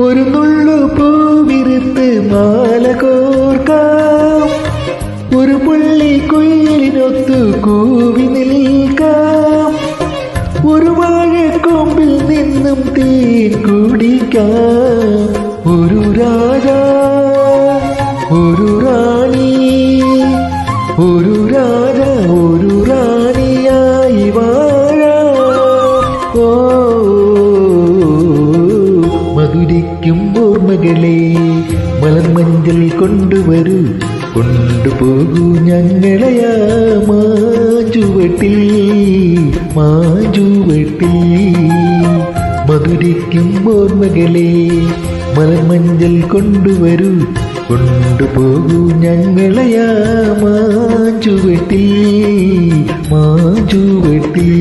ഒരു നുള്ളു പൂവിരുത്ത് മാല കോർക്കാം. ഒരു പുള്ളി കുയിലിനൊത്തു കൂവി നിൽക്കാം. ഒരു വാഴക്കൊമ്പിൽ നിന്നും തീ കുടിക്കാം. ഒരു രാജാ ഒരു റാണി ഒരു രാജ ഒരു റാണിയായി വാഴ. ഓ മധുരിക്കും ഓർമ്മകളെ മലർമഞ്ചൽ കൊണ്ടുവരൂ. കൊണ്ടുപോകൂ ഞങ്ങളെയാ മാജുവട്ടിൽ മാജുവട്ടിൽ മധുരിക്കും ഓർമ്മകളെ മലർമഞ്ചൽ കൊണ്ടുവരൂ. കൊണ്ടുപോകൂ ഞങ്ങളെയാ മാജുവട്ടിൽ മാഞ്ചുവട്ടിൽ.